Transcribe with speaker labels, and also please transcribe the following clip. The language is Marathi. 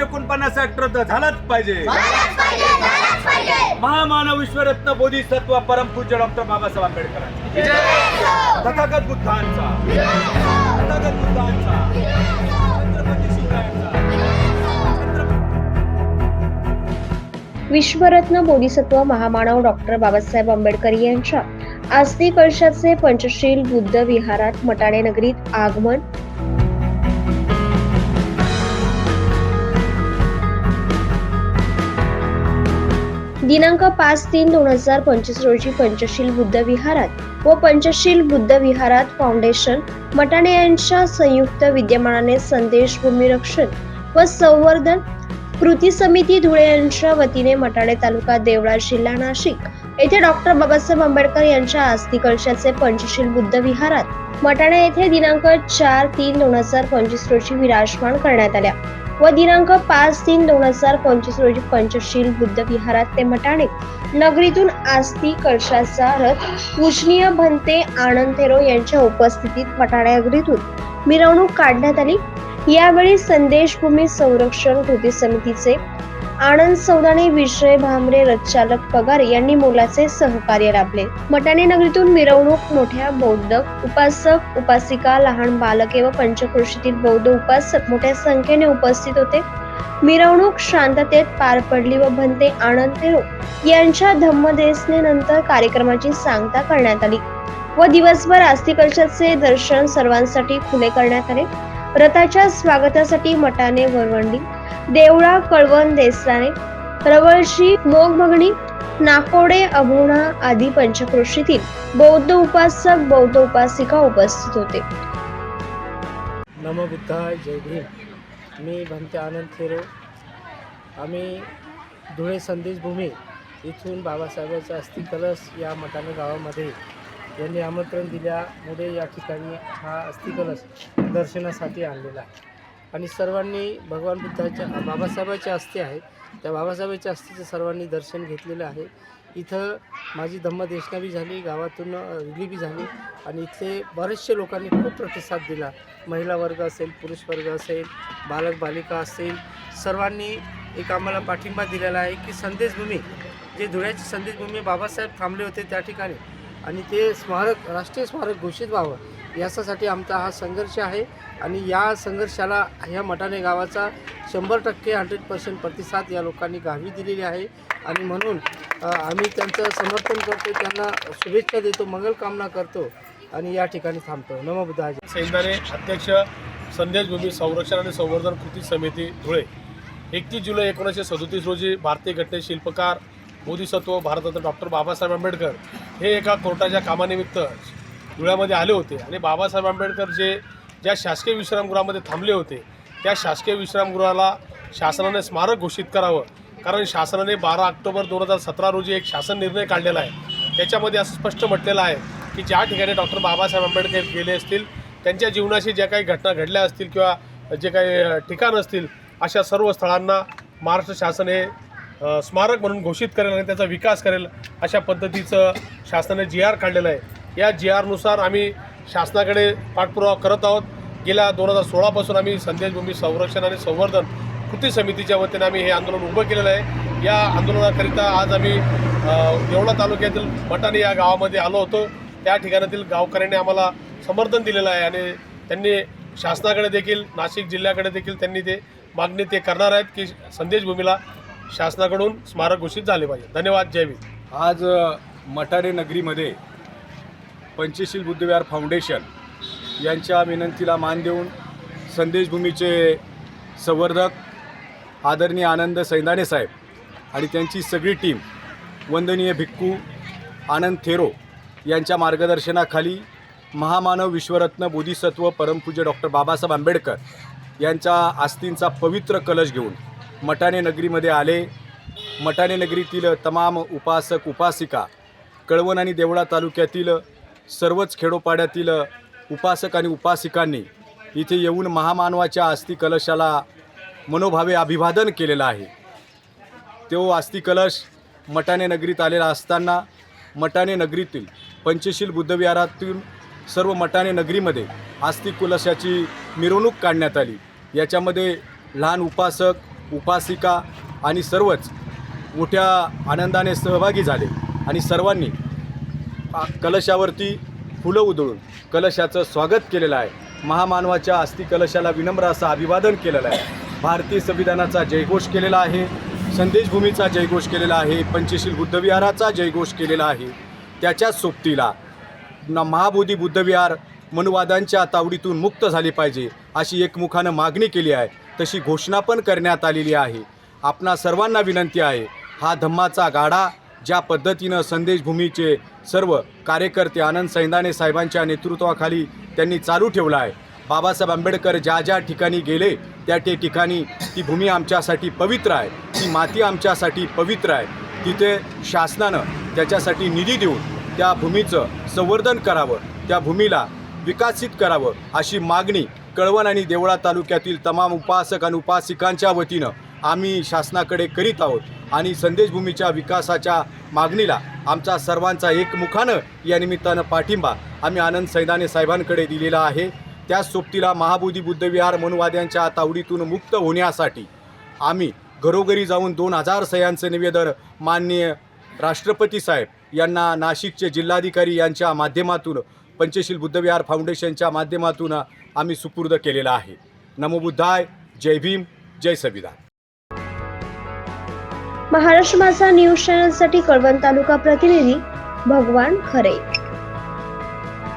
Speaker 1: एकोणपन्नास हेक्टर तर झालाच पाहिजे. महामानव विश्वरत्न बोधिसत्व परमपूज्य डॉक्टर बाबासाहेब आंबेडकरांचा. तथागत बुद्धांचा. तथागत बुद्धांचा. छत्रपती शिवरायांचा छत्रपती
Speaker 2: विश्वरत्न बोधिसत्व महामानव डॉक्टर बाबासाहेब आंबेडकर यांच्या आस्तिक कळशाचे पंचशील बुद्ध विहारात मटाणे नगरीत आगमन. दिनांक पाच तीन दोन हजार पंचवीस रोजी पंचशील बुद्ध विहारात व पंचशील बुद्ध विहारात फाउंडेशन मटाणे यांच्या संयुक्त विद्यमानाने संदेश भूमी रक्षण व संवर्धन कृती समिती धुळे यांच्या वतीने मटाणे तालुका देवळा जिल्हा नाशिक. येथे डॉक्टर बाबासाहेब आंबेडकर यांच्या आस्ती कलशाचे पंचशील बुद्ध विहारात. मटाणे येथे दिनांक चार तीन दोन हजार पंचवीस रोजी विराजमान करण्यात आल्या. व दिनांक पाच तीन दोन हजार पंचवीस रोजी पंचशील बुद्ध विहारात ते मटाणे. नगरीतून आस्ती कलशाचा रथ पूजनीय भंते आनंद थेरो यांच्या उपस्थितीत मटाणे नगरीतून मिरवणूक काढण्यात आली. यावेळी संदेशभूमी संरक्षण कृती समितीचे आनंद सौदाने विजय भामरे रथचालक पगार यांनी मोलाचे सहकार्य लाभले मटाणे नगरीतून मिरवणूक मोठ्या बौद्ध उपासक उपासिका लहान बालके व पंचक्रोशीतील बौद्ध उपासक मोठ्या संख्येने उपस्थित होते. मिरवणूक शांततेत पार पडली व भंते आनंद तेरो यांच्या धम्मदेसनेनंतर कार्यक्रमाची सांगता करण्यात आली व दिवसभर आस्तिकलशाचे दर्शन सर्वांसाठी खुले करण्यात आले. रथाच्या स्वागतासाठी मटाने वरवंडी देवळा कळवण देसाने रवळशी मोगमगणी नाकोडे अभोणा आदी पंचक्रोशीतील बौद्ध उपासक बौद्ध उपासिका उपस्थित होते.
Speaker 3: नमो बुद्धाय जय भीम. मी भंते आनंद थेरो आम्ही धुळे संदेशभूमी इथून बाबासाहेबांचा अस्थिकलश या मटाणे गावामध्ये यांनी आमंत्रण दिल्यामुळे या ठिकाणी हा अस्थिकलश दर्शनासाठी आणलेला आहे. आणि सर्वांनी भगवान बुद्धाच्या बाबासाहेबाच्या अस्थी आहेत त्या बाबासाहेबाच्या अस्थीचं सर्वांनी दर्शन घेतलेलं आहे. इथं माझी धम्मदेशना बी झाली गावातून रिली बी झाली आणि इथे बरेचसे लोकांनी खूप प्रतिसाद दिला. महिला वर्ग असेल पुरुष वर्ग असेल बालक बालिका असेल सर्वांनी एक आम्हाला पाठिंबा दिलेला आहे की संदेशभूमी जे धुळ्याची संदेशभूमी बाबासाहेब थांबले होते त्या ठिकाणी आणि ते स्मारक राष्ट्रीय स्मारक घोषित व्हावं. याच्यासाठी आमचा हा संघर्ष आहे. आणि या संघर्षाला ह्या मटाणे गावाचा शंभर टक्के हंड्रेड पर्सेंट प्रतिसाद या लोकांनी गावी दिलेली आहे. आणि म्हणून आम्ही त्यांचं समर्थन करतो त्यांना शुभेच्छा देतो मंगलकामना करतो आणि या ठिकाणी थांबतो. नमो बुद्धाय
Speaker 4: अध्यक्ष संदेश भूमी संरक्षण आणि संवर्धन कृती समिती धुळे. एकतीस जुलै एकोणीसशे सदोतीस रोजी भारतीय घटने शिल्पकार बोधिसत्व भारतरत्न डॉक्टर बाबासाहेब आंबेडकर हे एका कोर्टाच्या कामानिमित्त धुळ्यामध्ये आले होते. आणि बाबासाहेब आंबेडकर जे ज्या शासकीय विश्रामगृहामध्ये थांबले होते त्या शासकीय विश्रामगृहाला शासनाने स्मारक घोषित करावं. कारण शासनाने बारा ऑक्टोबर दोन हजार सतरा रोजी एक शासन निर्णय काढलेला आहे. त्याच्यामध्ये असं स्पष्ट म्हटलेलं आहे की ज्या ठिकाणी डॉक्टर बाबासाहेब आंबेडकर गेले असतील त्यांच्या जीवनाशी ज्या काही घटना घडल्या असतील किंवा जे काही ठिकाण असतील अशा सर्व स्थळांना महाराष्ट्र शासन हे स्मारक म्हणून घोषित करेल आणि त्याचा विकास करेल अशा पद्धतीचं शासनाने जी आर काढलेलं आहे. या जी आरनुसार आम्ही शासनाकडे पाठपुरावा करत आहोत. गेल्या दोन हजार सोळापासून आम्ही संदेशभूमी संरक्षण आणि संवर्धन कृती समितीच्या वतीने आम्ही हे आंदोलन उभं केलेलं आहे. या आंदोलनाकरिता आज आम्ही येवला देवळा तालुक्यातील मटाणे या गावामध्ये आलो होतो. त्या ठिकाणातील गावकऱ्यांनी आम्हाला समर्थन दिलेलं आहे आणि त्यांनी शासनाकडे देखील नाशिक जिल्ह्याकडे देखील त्यांनी ते मागणी ते करणार आहेत की संदेशभूमीला शासनाकडून स्मारक घोषित झाले पाहिजे. धन्यवाद. जय भीम.
Speaker 5: आज मटारे नगरीमध्ये पंचशील बुद्धविहार फाउंडेशन यांच्या विनंतीला मान देऊन संदेशभूमीचे संवर्धक आदरणीय आनंद सैंदाणे साहेब आणि त्यांची सगळी टीम वंदनीय भिक्खू आनंद थेरो यांच्या मार्गदर्शनाखाली महामानव विश्वरत्न बोधिसत्व परमपूज्य डॉक्टर बाबासाहेब आंबेडकर यांच्या आस्तींचा पवित्र कलश घेऊन मटाणे नगरीमध्ये आले. मटाणे नगरीतील तमाम उपासक उपासिका कळवण आणि देवळा तालुक्यातील सर्वच खेडोपाड्यातील उपासक आणि उपासिकांनी इथे येऊन महामानवाच्या अस्थि कलशाला मनोभावे अभिवादन केलेलं आहे. तो अस्थि कलश नगरीत आलेला असताना मटाने नगरीतील पंचशील बुद्धविहारातून सर्व मटाने नगरीमध्ये आस्तिक कुलशाची मिरवणूक काढण्यात आली. याच्यामध्ये लहान उपासक उपासिका आणि सर्वच मोठ्या आनंदाने सहभागी झाले आणि सर्वांनी कलशावरती फुलं उधळून कलशाचं स्वागत केलेलं आहे. महामानवाच्या अस्थि कलशाला विनम्र असं अभिवादन केलेलं आहे. भारतीय संविधानाचा जयघोष केलेला आहे. संदेशभूमीचा जयघोष केलेला आहे. पंचशील बुद्धविहाराचा जयघोष केलेला आहे. त्याच्याच सोबतीला न महाबोधी बुद्धविहार मनुवादांच्या तावडीतून मुक्त झाले पाहिजे अशी एकमुखानं मागणी केली आहे. तशी घोषणा पण करण्यात आलेली आहे. आपणा सर्वांना विनंती आहे. हा धम्माचा गाडा ज्या पद्धतीनं संदेशभूमीचे सर्व कार्यकर्ते आनंद सैंदाने साहेबांच्या नेतृत्वाखाली त्यांनी चालू ठेवला आहे. बाबासाहेब आंबेडकर ज्या ज्या ठिकाणी गेले त्या ते ठिकाणी ती भूमी आमच्यासाठी पवित्र आहे. ती माती आमच्यासाठी पवित्र आहे. तिथे शासनानं त्याच्यासाठी निधी देऊन त्या भूमीचं संवर्धन करावं त्या भूमीला विकसित करावं अशी मागणी कळवण आणि देवळा तालुक्यातील तमाम उपासक आणि उपासिकांच्या वतीनं आम्ही शासनाकडे करीत आहोत. आणि संदेशभूमीच्या विकासाच्या मागणीला आमचा सर्वांचा एकमुखानं या निमित्तानं पाठिंबा आम्ही आनंद सैदाने साहेबांकडे दिलेला आहे. त्याच सोबतीला महाबोधी बुद्धविहार मनुवाद्यांच्या तावडीतून मुक्त होण्यासाठी आम्ही घरोघरी जाऊन दोन हजार सह्यांचं निवेदन माननीय राष्ट्रपती साहेब यांना नाशिकचे जिल्हाधिकारी यांच्या माध्यमातून पंचशील बुद्धविहार फाउंडेशनच्या माध्यमातून आम्ही सुपूर्द केलेला आहे. नमोबुद्धाय जय भीम जय संविधान.
Speaker 2: महाराष्ट्र माझा न्यूज चॅनलसाठी कळवण तालुका प्रतिनिधी भगवान खरे.